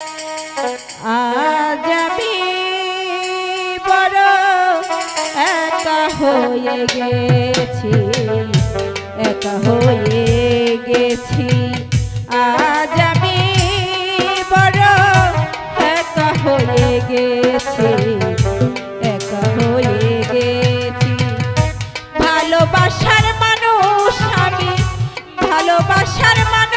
আজ আমি বড় একা হয়ে গেছি, একা হয়ে গেছি। আজ আমি বড় একা হয়ে গেছি, একা হয়ে গেছি। ভালোবাসার মানুষ আমি, ভালোবাসার মানুষ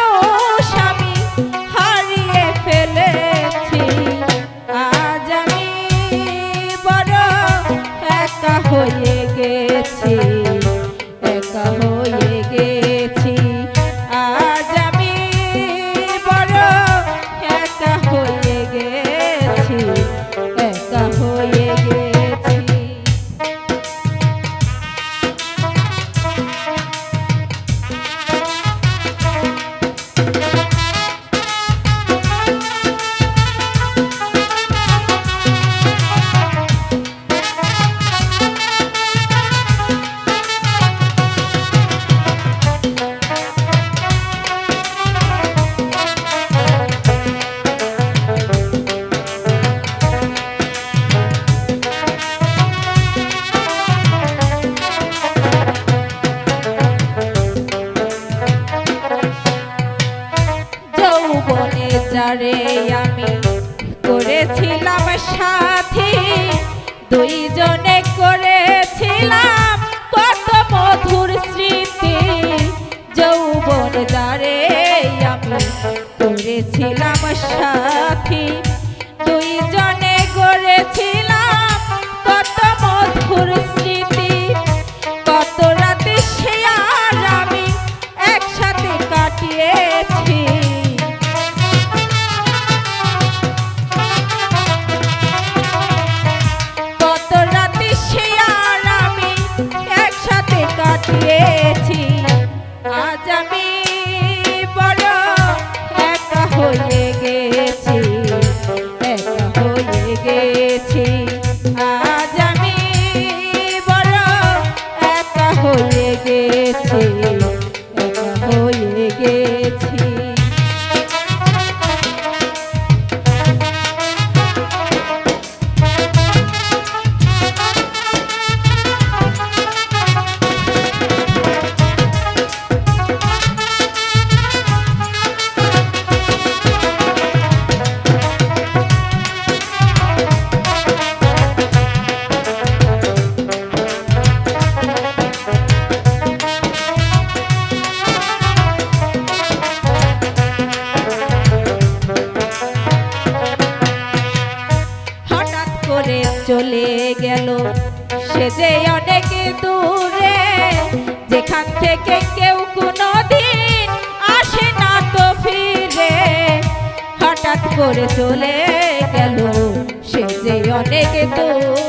যারে আমি করেছিলাম সাথী। দুইজনে করেছিলাম কত মধুর স্মৃতি। যৌবন যারে আমি করেছিলাম সাথী। কেটেছে চলে গেল। সে যে অনেক দূরে, যেখান থেকে কেউ কোনো দিন আসে না তো ফিরে। হঠাৎ করে চলে গেল সে যে অনেক দূরে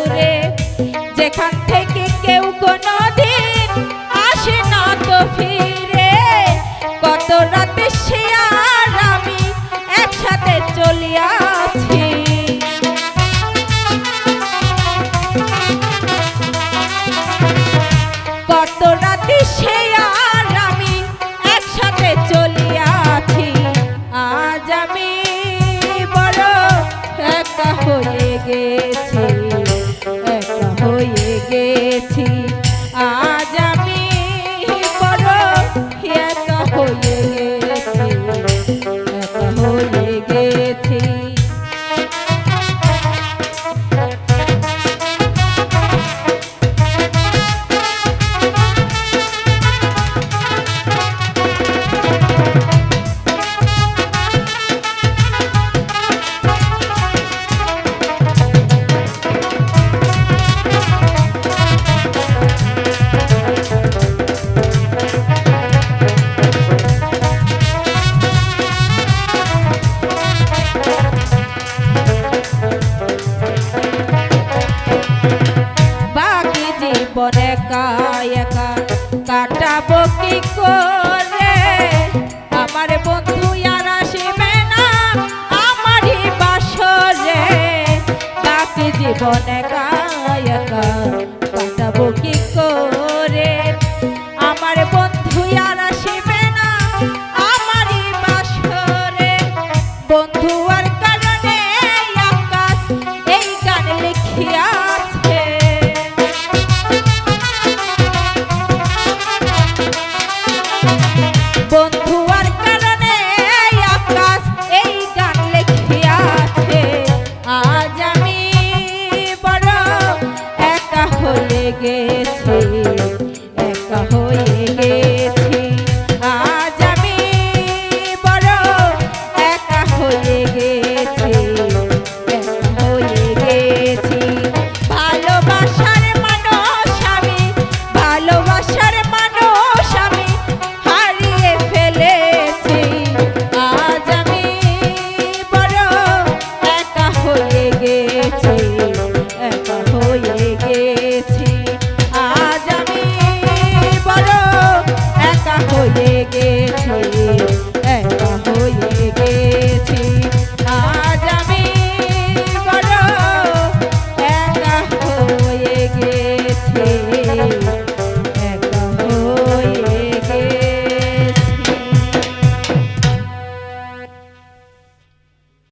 জীবনে গা গেছে